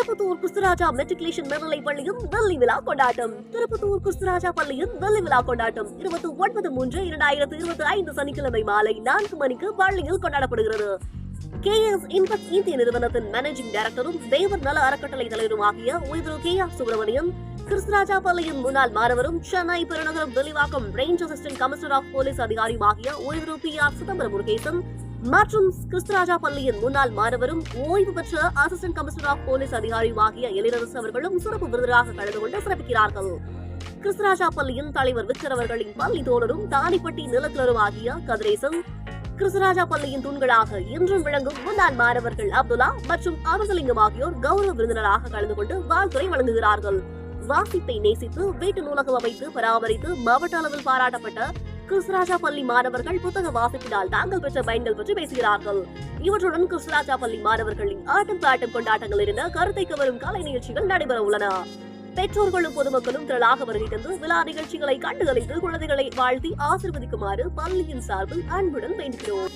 Tirupattur குஸ்தராஜா matriculation மேல்நிலை பள்ளியும் வெள்ளி விழா கொண்டாட்டம். திருப்பத்தூர் குஸ்தராஜா பள்ளியும் வெள்ளி விழா கொண்டாட்டம். இருபத்தி ஒன்பது மூன்று இரண்டாயிரத்து இருபத்தி ஐந்து சனிக்கிழமை மாலை நான்கு மணிக்கு பள்ளியில் கொண்டாடப்படுகிறது. கே எஸ் இன்பெக்ட் இந்திய நிறுவனத்தின் மேனேஜிங் டைரக்டரும் தேவர் நல அறக்கட்டளை தலைவரும் ஆகிய உயர்திரு கே ஆர் சுப்பிரமணியம் கிருஷ்ணராஜா பள்ளியின் முன்னாள் மாணவரும் சென்னை பெருநகரம் Velivakkam range assistant commissioner of police அதிகாரியும் ஆகிய உயர்திரு பி ஆர் சிதம்பரம் முருகேசன் மற்றும் கிறிஸ்தராஜா பள்ளியின் முன்னாள் மாணவரும் ஓய்வு பெற்ற அசிஸ்டன்ட் கமிஷனர் ஆஃப் போலீஸ் அதிகாரியுமாகிய எலிரரசு அவர்களும் சிறப்பு விருதராக கலந்து கொண்டு சிறப்பிக்கிறார்கள். கிறிஸ்தராஜா பள்ளியின் தலைவர் விக்டர் அவர்களின் பள்ளி தோழரும் தானிப்பட்டி நிலத்திலரும் ஆகிய கதிரேசன் கிறிஸ்தராஜா பள்ளியின் தூண்களாக இன்றும் விளங்கும் முன்னாள் மாணவர்கள் அப்துல்லா மற்றும் அமிர்தலிங்கம் ஆகியோர் கௌரவ விருந்தினராக கலந்து கொண்டு வாழ்த்துறை வழங்குகிறார்கள். வாசிப்பை நேசித்து வீட்டு நூலகம் அமைத்து பராமரித்து மாவட்ட அளவில் பாராட்டப்பட்ட கிறிஸ்தராஜா பள்ளி மாணவர்கள் புத்தக வாசிப்பினால் தாங்கள் பெற்ற பயன்கள் பற்றி பேசுகிறார்கள். இவற்றுடன் கிறிஸ்தராஜா பள்ளி மாணவர்களின் ஆட்டம் பாட்டம் கொண்டாட்டங்கள் இருந்த கருத்தை கவரும் கலை நிகழ்ச்சிகள் நடைபெற உள்ளன. பெற்றோர்களும் பொதுமக்களும் திரளாக வருகை தந்து விழா நிகழ்ச்சிகளை கண்டுகளித்து குழந்தைகளை வாழ்த்தி ஆசிர்வதிக்குமாறு பள்ளியின் சார்பில் அன்புடன் வேண்டுகிறோம்.